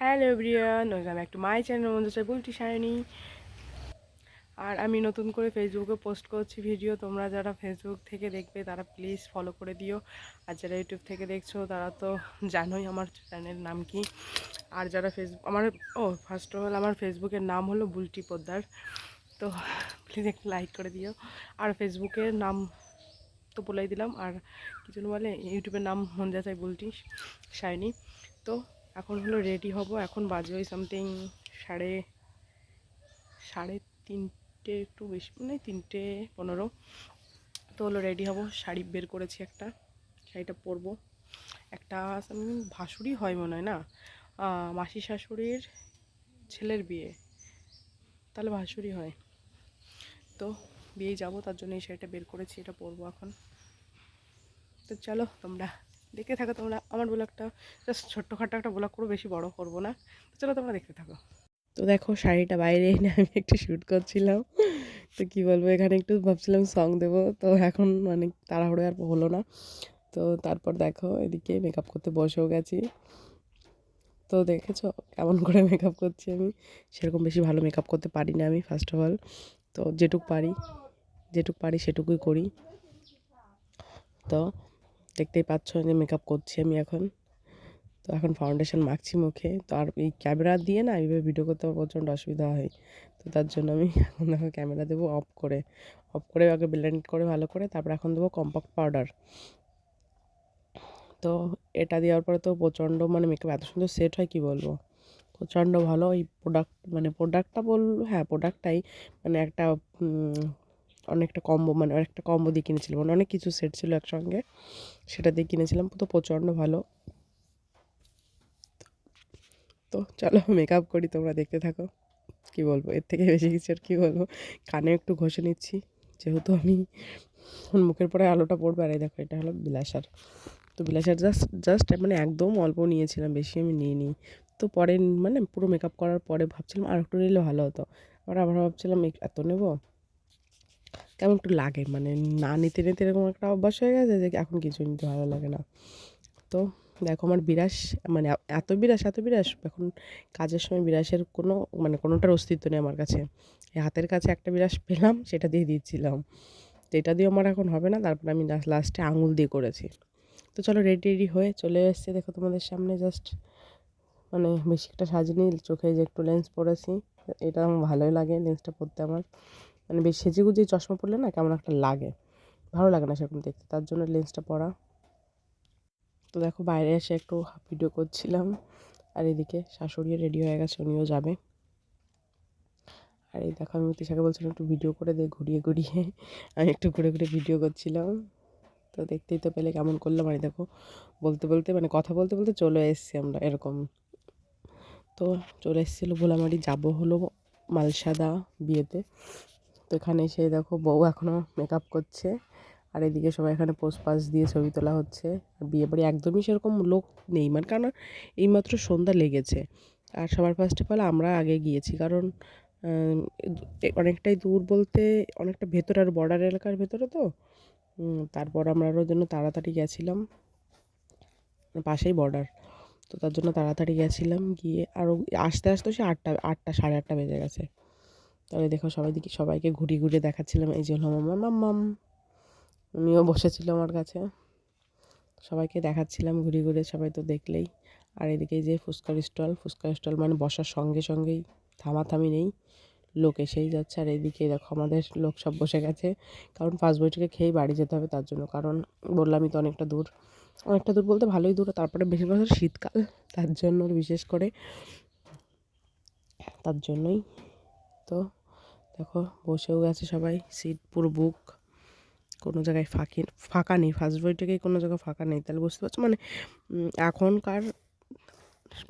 Hello everyone, welcome back to my channel চাই বলছি সায়নি আর আমি নতুন করে ফেসবুকে পোস্ট করছি ভিডিও, তোমরা যারা ফেসবুক থেকে দেখবে তারা প্লিজ ফলো করে দিও। আর যারা ইউটিউব থেকে দেখছ তারা তো জানোই আমার চ্যানেলের নাম কি। আর যারা ফেসবুক আমার, ও ফার্স্ট অফ অল আমার ফেসবুকের নাম হলো বুলটি পোদ্দার। তো প্লিজ একটু লাইক করে দিও। আর ফেসবুকের নাম তো বলেই দিলাম। আর কিছু বলে ইউটিউবের নাম মন যা চাই বুলটি শাইনি তো এখন হলো রেডি হব। এখন বাজে ওই সামথিং সাড়ে সাড়ে তিনটে একটু বেশি মানে তিনটে পনেরো। তো হলো রেডি হব, শাড়ি বের করেছি একটা, শাড়িটা পরবো। একটা ভাসুরি হয় মনে হয় না? মাসি শাশুড়ির ছেলের বিয়ে। তাহলে ভাসুরি হয়। তো বিয়ে যাব, তার জন্য এই শাড়িটা বের করেছি, এটা পরবো এখন। তো চলো তোমরা দেখতে থাকো তোমরা, আমার ব্লগটা জাস্ট ছোট্টখাটো একটা ব্লগ করব, বেশি বড় করব না। চলো তোমরা দেখতে থাকো। তো দেখো, শাড়িটা বাইরে এনে আমি একটু শ্যুট করছিলাম। তো কি বলব, এখানে একটু ভাবছিলাম সং দেবো। তো এখন মানে তাড়াহুড়ো আর হলো না। তো তারপর দেখো, এদিকে মেকআপ করতে বসেও গেছি। তো দেখেছ, কেমন করে মেকআপ করছি আমি? সেরকম বেশি ভালো মেকআপ করতে পারি না আমি ফার্স্ট অফ অল তো যেটুক পারি যেটুক পারি সেটুকুই করি। তো দেখতেই পাচ্ছ যে মেকআপ করছি আমি এখন। তো এখন ফাউন্ডেশন মাখছি মুখে। তো আর এই ক্যামেরা দিয়ে না এইভাবে ভিডিও করতে আমার প্রচণ্ড অসুবিধা হয়। তো তার জন্য আমি এখন দেখো ক্যামেরা দেবো অফ করে। অফ করে আগে ব্লেন্ড করে ভালো করে তারপর এখন দেবো কম্পাক্ট পাউডার তো এটা দেওয়ার পরে তো প্রচণ্ড মানে মেকআপ এত সুন্দর সেট হয় কি বলব? প্রচণ্ড ভালো এই প্রোডাক্ট মানে প্রোডাক্টটা বল হ্যাঁ প্রোডাক্টটাই মানে একটা অনেকটা কম্বো মানে অনেকটা কম্বো দিয়ে কিনেছিলাম মানে অনেক কিছু সেট ছিল একসঙ্গে, সেটা দিয়ে কিনেছিলাম। তো প্রচণ্ড ভালো। তো চলো মেকআপ করি, তোমরা দেখতে থাকো। কি বলব? এর থেকে বেশি কিছু আর কী বলব? কানে একটু ঘষে নিচ্ছি। যেহেতু আমি মুখের পরে আলোটা পড়বে, আর এই দেখো, এটা হলো বিলাসার। তো বিলাসার জাস্ট জাস্ট মানে একদম অল্প নিয়েছিলাম, বেশি আমি নিয়ে নিই তো পরে মানে পুরো মেকআপ করার পরে ভাবছিলাম আর একটু নিলে ভালো হতো। আবার আবার ভাবছিলাম এত নেব? কেমন একটু লাগে? মানে না নিতে নিতে এরকম একটা অভ্যাস হয়ে গেছে যে এখন কিছু নিতে ভালো লাগে না। তো দেখো আমার বিরাস মানে এত বিরাস এত বিরাস এখন কাজের সময় বিরাসের কোনো মানে কোনোটার অস্তিত্ব নেই আমার কাছে। হাতের কাছে একটা বিরাস পেলাম, সেটা দিয়ে দিচ্ছিলাম। তো এটা দিয়ে আমার এখন হবে না, তারপর আমি লাস্টে আঙুল দিয়ে করেছি। তো চলো রেডি রেডি হয়ে চলে এসেছি, দেখো তোমাদের সামনে জাস্ট মানে বেশি একটা সাজিনি, চোখে যে একটু লেন্স পরেছি, এটা আমার ভালোই লাগে লেন্সটা পরতে আমার। মানে বেশ সেজে গুজে চশমা পরলে না কেমন একটা লাগে। ভালো লাগে না সেরকম দেখতে। তার জন্য লেন্সটা পরা। তো দেখো বাইরে এসে একটু ভিডিও করছিলাম। আর এদিকে শাশুড়িও রেডি হয়ে গেছে, উনিও যাবে। আর এই দেখো আমি তিশাকে বলছিলাম একটু ভিডিও করে দে, ঘুরিয়ে ঘুরিয়ে। আমি একটু ঘুরে ঘুরে ভিডিও করছিলাম। তো দেখতেই তো পেলে কেমন করলাম। আর দেখো বলতে বলতে মানে কথা বলতে বলতে চলে এসেছি আমরা এরকম। তো চলে এসেছিল ভোলামারি। যাব হলো মালসাদা বিয়েতে। তো এখানে এসে দেখো বউ এখনও মেকআপ করছে। আর এদিকে সবাই এখানে পোস্ট পাস দিয়ে ছবি তোলা হচ্ছে। আর বিয়ে বাড়ি একদমই সেরকম লোক নেই মানে কারণ এইমাত্র সন্ধ্যা লেগেছে। আর সবার ফার্স্টে ফলে আমরা আগে গিয়েছি, কারণ অনেকটাই দূর বলতে অনেকটা ভেতরে আর বর্ডার এলাকার ভেতরে তো। তারপর আমরা আরও জন্য তাড়াতাড়ি গেছিলাম, পাশেই বর্ডার তো তার জন্য তাড়াতাড়ি গেছিলাম, গিয়ে আরও আসতে আসতে সে আটটা আটটা সাড়ে আটটা বেজে গেছে। তবে দেখো সবাই দিকে সবাইকে ঘুরিয়ে ঘুরে দেখাচ্ছিলাম এই যে হলো আমার মাম্মাম। উনিও বসেছিল আমার কাছে। সবাইকে দেখাচ্ছিলাম ঘুরিয়ে ঘুরে সবাই তো দেখলেই। আর এদিকে যে ফুচকার স্টল ফুচকার স্টল মানে বসার সঙ্গে সঙ্গেই থামাথামি নেই, লোক এসেই যাচ্ছে। আর এদিকে দেখো আমাদের লোক সব বসে গেছে, কারণ ফার্স্ট বইটিকে খেয়েই বাড়ি যেতে হবে তার জন্য। কারণ বললামই তো অনেকটা দূর। অনেকটা দূর বলতে ভালোই দূর, তারপরে বেশিরভাগ শীতকাল। তার জন্য বিশেষ করে তার জন্যই তো দেখো, বসেও গেছে সবাই সিট পুরো বুক কোনো জায়গায় ফাঁকি, ফাঁকা নেই ফার্স্ট বইটাকেই কোনো জায়গায় ফাঁকা নেই, তাহলে বুঝতে পারছ? মানে এখনকার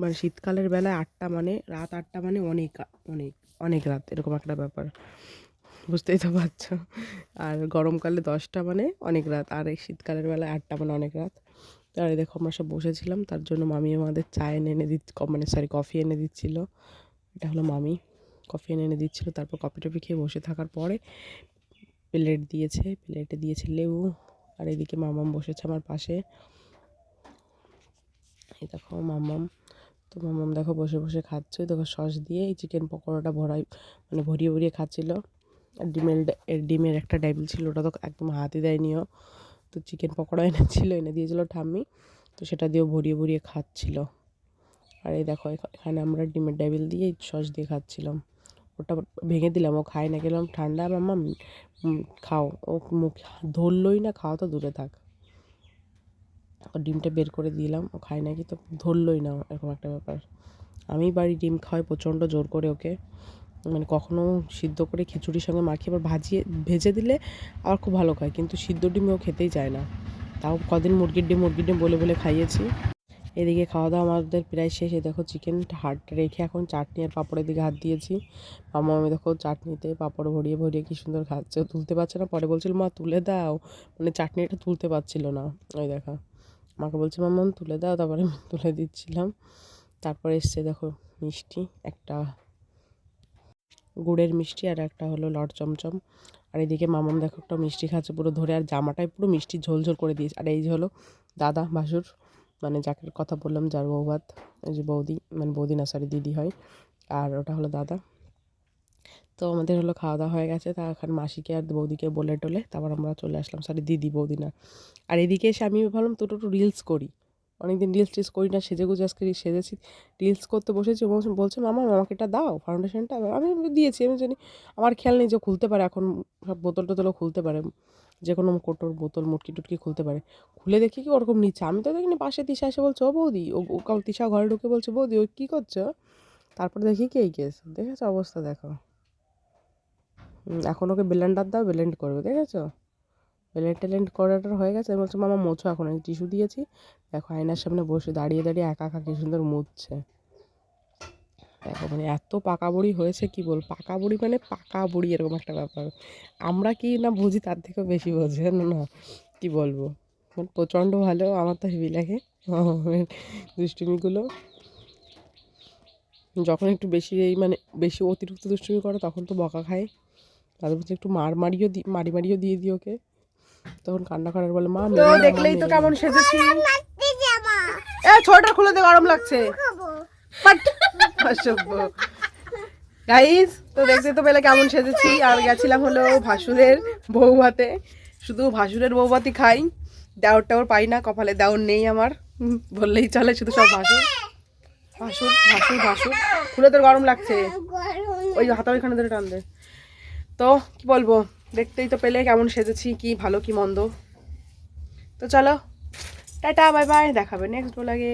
মানে শীতকালের বেলায় আটটা মানে রাত আটটা মানে অনেক অনেক অনেক রাত, এরকম একটা ব্যাপার, বুঝতেই তো পারছ? আর গরমকালে দশটা মানে অনেক রাত, আর এই শীতকালের বেলায় আটটা মানে অনেক রাত। আর দেখো, আমরা সব বসেছিলাম, তার জন্য মামি আমাদের চা এনে এনে দিচ্ছ মানে সরি কফি এনে দিচ্ছিল, এটা হলো মামি। কফি এনে এনে দিচ্ছিল, তারপর কফি টফি খেয়ে বসে থাকার পরে প্লেট দিয়েছে, প্লেটে দিয়েছে লেবু আর এদিকে মামাম বসেছে আমার পাশে। এই দেখো মামাম, তো মামাম দেখো বসে বসে খাচ্ছে, দেখো সস দিয়ে এই চিকেন পকোড়াটা ভরাই মানে ভরিয়ে ভরিয়ে খাচ্ছিল। আর ডিমের ডিমের একটা ডাইবিল ছিল, ওটা তো একদম হাতে দেয়নিও। তো চিকেন পকোড়া এনেছিল এনে দিয়েছিল ঠাম্মি, তো সেটা দিয়েও ভরিয়ে ভরিয়ে খাচ্ছিল। আর এই দেখো এখানে আমরা ডিমের ডাইবিল দিয়ে সস দিয়ে খাচ্ছিলাম। ওটা ভেঙে দিলাম ও খায় না গেলাম ঠান্ডা উম, খাও ও মুখ ধরলই না খাওয়া তো দূরে থাক। ও ডিমটা বের করে দিলাম ও খায় নাকি তো ধরলই না এরকম একটা ব্যাপার। আমি বাড়ি ডিম খাওয়াই প্রচণ্ড জোর করে ওকে মানে কখনো সিদ্ধ করে খিচুড়ির সঙ্গে মাখিয়ে আবার ভাজিয়ে ভেজে দিলে আবার খুব ভালো খায় কিন্তু সিদ্ধ ডিম ও খেতেই চায় না। তাও কদিন মুরগির ডিম মুরগির ডিম বলে বলে খাইয়েছি। এদিকে খাওয়া দাওয়া আমাদের প্রায় শেষ। এই দেখো চিকেন হাট রেখে এখন চাটনি আর পাঁপড়ের দিকে হাত দিয়েছি। মামা আমি দেখো চাটনিতে পাঁপড় ভরিয়ে ভরিয়ে কি সুন্দর খাচ্ছে। তুলতে পারছে না। পরে বলছিল, মা, তুলে দাও। মানে চাটনিটা তুলতে পারছিল না। ওই দেখা। মাকে বলছি মাম্মা তুলে দাও। তারপরে আমি তুলে দিচ্ছিলাম। তারপরে এসছে দেখো মিষ্টি, একটা গুড়ের মিষ্টি আর একটা হলো লট চমচম। আর এদিকে মামাম দেখো একটা মিষ্টি খাচ্ছে পুরো ধরে, আর জামাটায় পুরো মিষ্টি ঝোল ঝোল করে দিয়েছে। আর এই যে হলো দাদা ভাসুর। মানে যাকে কথা বললাম, যার বৌভাত, এই যে বৌদি মানে বৌদি না সরি দিদি হয়, আর ওটা হলো দাদা। তো আমাদের হলো খাওয়া দাওয়া হয়ে গেছে, তা এখন মাসিকে আর বৌদিকে বলে টলে, তারপর আমরা চলে আসলাম সরি দিদি, বৌদি না। আর এদিকে এসে আমি ভাবলাম দুটো একটু রিলস করি। অনেকদিন রিলস টিলস করি না, সেজে গুজে আজকে সেজেছি রিলস করতে বসেছি, ও বলছে মামা, আমাকে এটা দাও ফাউন্ডেশনটা আমি দিয়েছি। আমি জানি, আমার খেয়াল নেই যে খুলতে পারে, এখন সব বোতল টোতলও খুলতে পারে। যে কোনো কোটোর বোতল, মুটকি টুটকি খুলতে পারে। খুলে দেখি কি ওরকম নিচ্ছে আমি তো দেখিনি, পাশে তিশা এসে বলছে, ও বৌদি। ও তিশা ঘরে ঢুকে বলছে, বৌদি ও কী করছ? তারপর দেখি কি, এই কেস। দেখেছ অবস্থা দেখো। এখন ওকে ব্লেন্ডার দাও, ব্লেন্ড করবে, দেখেছ? ব্লেন্ড টেলেন্ড করাটার হয়ে গেছে। আমি বলছি, মামা, মোছো এখন, আমি টিস্যু দিয়েছি। দেখো, আয়নার সামনে বসে দাঁড়িয়ে দাঁড়িয়ে একা একা কি সুন্দর মুছছে। দেখো মানে এত পাকা বুড়ি হয়েছে কি বল পাকা বুড়ি মানে পাকা বুড়ি এরকম একটা ব্যাপার। আমরা কি না বুঝি তার থেকেও বেশি বোঝে না না? কি বলব? মানে প্রচণ্ড ভালো আমার তো হেভি লাগে। দুষ্টুমিগুলো। যখন একটু বেশি এই মানে বেশি অতিরিক্ত দুষ্টুমি করে তখন তো বকা খায়। তাদের মধ্যে একটু মার মারিও দি মারি মারিও দিয়ে দিই ওকে। তখন কান্না করার বলে মা তো দেখলেই তো কেমন সেজেছি এ ছোটটা খুলে দে গরম লাগছে। গাইস তো দেখতে তো পেলে কেমন সেজেছি। আর গেছিলাম হলো ভাসুরের বৌভাতে শুধু ভাসুরের বৌভাতি খাই। দেওর টাওর পাই না, কপালে দেওর নেই আমার। বললেই চলে শুধু সব ভাসুর। ভাসুর ভাসুর ভাসুর। খুলে তোর গরম লাগছে? ওই হাতা ওইখানে ধরে টান দে। তো কি বলব, দেখতেই তো পেলে কেমন সেজেছি, কি ভালো, কি মন্দ। তো চলো, টাটা, বাই বাই, দেখাবে নেক্সট লাগে